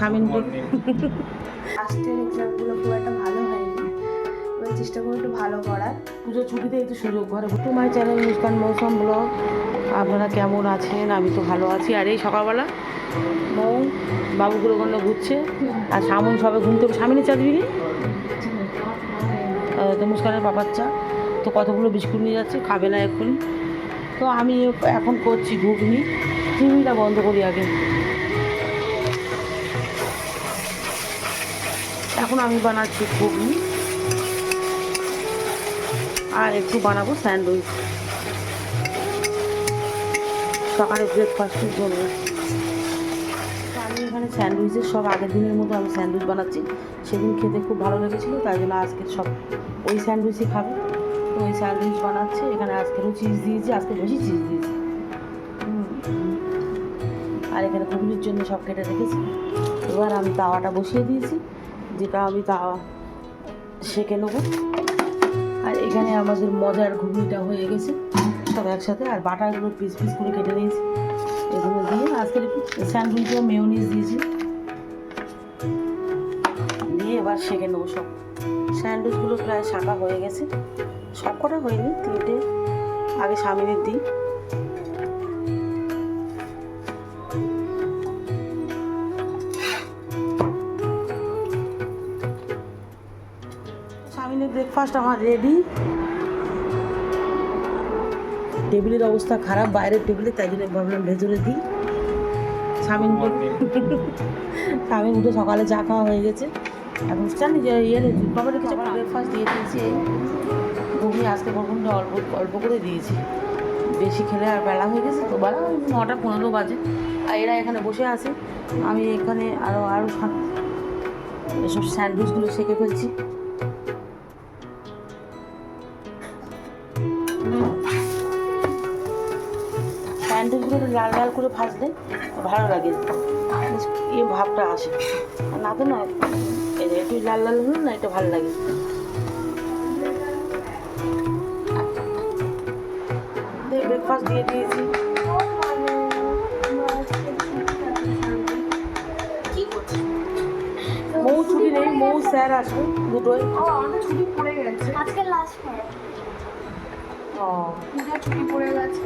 স্বামীন লাস্টের এক্সামগুলো খুব একটা ভালো হয়নি। এবার চেষ্টা করব একটু ভালো করার। পুজো ছুটিতে একটু সুযোগ ঘরে টু মাই চ্যানেল মুস্কান মৌসুম ব্লগ আপনারা কেমন আছেন? আমি তো ভালো আছি। আর এই সকালবেলা মৌ বাবুগুলো ওখানে ঘুরছে। আর সামন সবে ঘুম থেকে সামনে চা দিবি তো মুস্কানের পাপার চা। তো কতগুলো বিস্কুট নিয়ে যাচ্ছে খাবে না এখন তো আমি এখন করছি ঘুগনি। টিভিটা বন্ধ করি আগে। এখন আমি বানাচ্ছি ঘুগনি আর একটু বানাবো স্যান্ডউইচ। সকালে ব্রেকফাস্টের জন্য। আমি এখানে স্যান্ডউইচের সব আগের দিনের মতো আমি স্যান্ডউইচ বানাচ্ছি। সেদিন খেতে খুব ভালো লেগেছিলো, তাই জন্য আজকে সব ওই স্যান্ডউইচই খাবে। তো ওই স্যান্ডউইচ বানাচ্ছে, এখানে আজকেরও চিজ দিয়েছি, আজকে বেশি চিজ দিয়েছি। আর এখানে ঘুগনির জন্য সব কেটে রেখেছি। এবার আমি তাওয়াটা বসিয়ে দিয়েছি। যেটা আমি তা সেঁকে নেব আর এখানে আমাদের মজার ঘুগনিটা হয়ে গেছে। সব একসাথে আর বাটারগুলো পিস পিস করে কেটে নিয়েছি। এগুলো দিয়ে আজকে স্যান্ডউইচে মেয়নিজ দিয়েছি। দিয়ে এবার সেঁকে নেব সব। স্যান্ডউইচগুলো প্রায় শাঁকা হয়ে গেছে। সব কটা হয়নি, তিনটে। আগে স্বামীনের দিই। ব্রেকফাস্ট আমার রেডি টেবিলের অবস্থা খারাপ বাইরের টেবিলে তাই জন্য ভাবলাম ভেতরে দিই। স্বামীন স্বামীন উঠে সকালে চা খাওয়া হয়ে গেছে। এখন জানি যে ইয়ে বাবার কিছু ব্রেকফাস্ট দিয়ে দিয়েছে। ঘুমিয়ে আজকে ঘুমটা অল্প অল্প করে দিয়েছি। বেশি খেলে আর বেলা হয়ে গেছে তো বেলা ওই নটা পনেরো বাজে। আর এরা এখানে বসে আছে। আমি এখানে আরও আরও এসব স্যান্ডউইচগুলো সেঁকে ফেলছি। লাল লাল করে ভাজলে ভালো লাগে। ইয়ে ভাবটা আসে। না তো না একটু লাল লাল হলো না এটা ভালো লাগে। ব্রেকফাস্ট দিয়ে দিয়েছি। মৌ ছুটি নেই মৌ স্যার আসবে দুটোই। ও ছুটি পড়ে গেছে। আজকে লাস্ট ও। ছুটি পড়ে গেছে।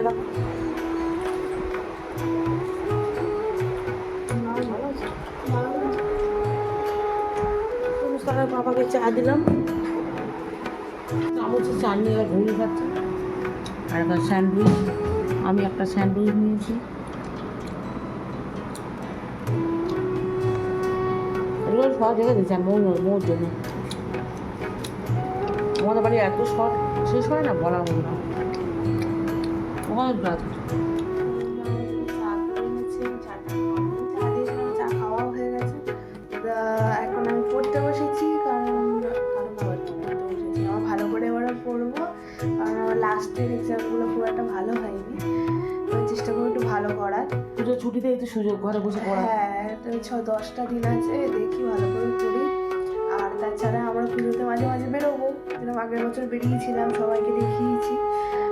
খেয়ে দেখো মুস্কানের বাবাকে চা দিলাম। চামচে চা নিয়ে এবার ঘুরে খাচ্ছে আর একটা স্যান্ডউইচ আমি একটা স্যান্ডউইচ নিয়েছি এগুলো সব জায়গায় দিয়েছি আর মৌর মৌর জন্য আমাদের বাড়ি এত শর্ট শেষ হয় না বলা হবে না গেছে। তা এখন আমি পড়তে বসেছি কারণ ভালো করে এবারে পড়ব কারণ আমার লাস্টের এক্সামগুলো খুব একটা ভালো হয়নি চেষ্টা করব একটু ভালো করার পুজো ছুটিতে একটু সুযোগ, ঘরে বসে পড়া হ্যাঁ ছ দশটা দিন আছে দেখি ভালো করে পড়ি। আর তাছাড়া আমরা পুজোতে মাঝে মাঝে বেরোবো। যেরকম আগের বছর বেরিয়েছিলাম, সবাইকে দেখিয়েছি।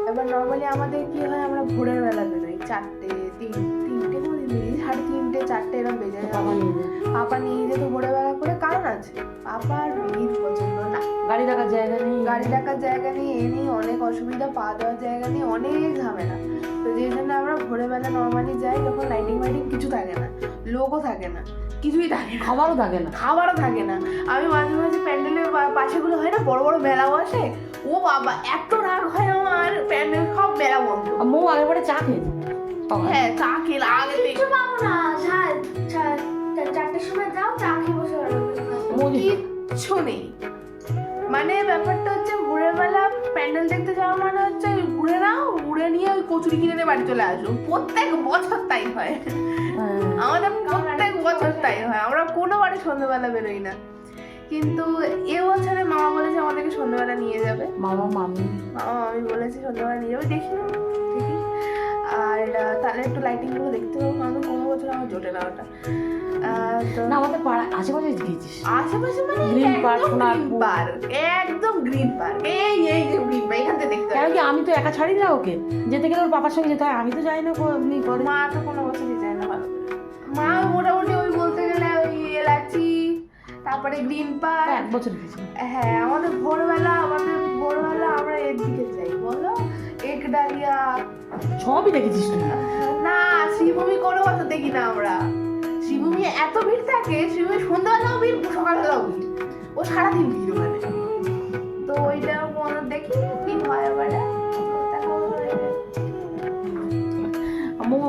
এবার নর্মালি আমাদের কি হয় আমরা ভোরের বেলা বেরোই। চারটে তিন তিনটে কোনো দিন বেরিয়ে সাড়ে তিনটে চারটে এরকম বেজে বাবা নিয়ে পাপা নিয়ে যেত ভোরবেলা করে কারণ আছে। পাপার ভিড় পছন্দ না গাড়ি রাখার জায়গা নেই। গাড়ি রাখার জায়গা নেই এ নিয়ে অনেক অসুবিধা পা দেওয়ার জায়গা নেই অনেক ঝামেলা। তো যেই জন্য আমরা ভোরবেলা নর্মালি যাই যখন লাইটিং ফাইটিং কিছু থাকে না লোকও থাকে না কিছুই থাকে খাবারও থাকে না। খাবারও থাকে না। আমি মাঝে মাঝে প্যান্ডেলের পাশেগুলো হয় না বড় বড় মেলা বসে ও বাবা এত রাগ হয় আমার। প্যান্ডেল সব মেলা বন্ধ। আর মৌ আগের বারে চা সকালে। হ্যাঁ চা খেলে আগে কিছু পাবো না। চা- চা- চা- চারটের সময় যাও চা খেয়ে বসে। কিচ্ছু নেই। মানে ব্যাপারটা হচ্ছে ভোরের বেলা প্যান্ডেল দেখতে যাওয়া মানে হচ্ছে ঘুরে নাও ঘুরে নিয়ে ওই কচুরি কিনে নিয়ে বাড়ি চলে আসব প্রত্যেক বছর তাই হয়। হ্যাঁ। আমাদের প্রত্যেক বছর তাই হয়। আমরা কোনো বারে সন্ধ্যেবেলা বেরোই না। কিন্তু এ বছরে মামা বলেছে আমাদেরকে সন্ধ্যেবেলা নিয়ে যাবে। মামা মামি। মামা আমি বলেছি সন্ধ্যেবেলা নিয়ে যাবে। দেখি দেখি। আর তাহলে একটু লাইটিংগুলো দেখতে হবে। কারণ কোনো বছর আমার জোটে না ওটা। না আমাদের পাড়া আশেপাশে গিয়েছিস? আশেপাশে মানে একদম Park, পার্ক একদম গ্রিন পার্ক এই এই যে গ্রিন পার্ক এখান থেকে দেখতে পাচ্ছি। কি আমি তো একা ছাড়ি না ওকে? যেতে গেলে ওর বাবার সঙ্গে যেতে হয় আমি তো যাই না করে মা তো কোনো বছরই যায় না ভালো মা মোটামুটি ওই তারপরে গ্রিন পার্ক এক বছর গেছি হ্যাঁ আমাদের ভোরবেলা আমাদের ভোরবেলা আমরা এদিকে যাই বলো? এক ডালিয়া। সবই দেখেছিস তুই? না শ্রীভূমি কোনো কথা দেখি না আমরা। শ্রীভূমি এত ভিড় থাকে শ্রীভূমি সন্ধ্যাবেলাও ভিড় সকালবেলাও ভিড়। ও সারাদিন ভিড় ওখানে। তো ওইটা কোনো দেখি?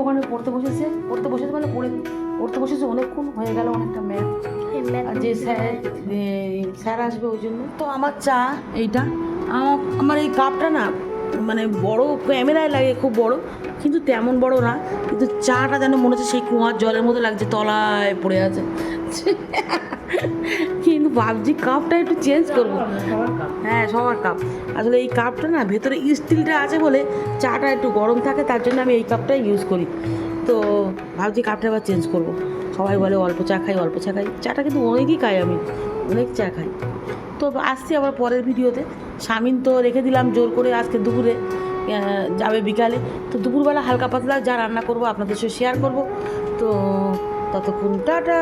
ওখানে পড়তে বসেছে। পড়তে বসেছে মানে পড়ে পড়তে বসেছে অনেকক্ষণ হয়ে গেল অনেকটা ম্যাথ আর যে স্যার স্যার আসবে ওই জন্য। তো আমার চা এইটা। আমার আমার এই কাপটা না মানে বড় ক্যামেরায় লাগে, খুব বড়। কিন্তু তেমন বড় না, কিন্তু চাটা যেন মনে হচ্ছে সেই কুয়ার জলের মধ্যে লাগছে, তলায় পড়ে আছে। কিন্তু ভাবছি কাপটা একটু চেঞ্জ করব। হ্যাঁ সবার কাপ আসলে এই কাপটা না, ভেতরে স্টিলটা আছে বলে চাটা একটু গরম থাকে, তার জন্য আমি এই কাপটাই ইউজ করি। তো ভাবছি কাপটা আবার চেঞ্জ করব। সবাই বলে অল্প চা খাই, অল্প চা খাই। চাটা কিন্তু অনেকই খাই আমি। অনেক চা খাই। তো আসছি আবার পরের ভিডিওতে। স্বামীন তো রেখে দিলাম জোর করে আজকে দুপুরে যাবে বিকালে। তো দুপুরবেলা হালকা পাতলা যা রান্না করব আপনাদের সাথে শেয়ার করব। তো ততক্ষণ টাটা।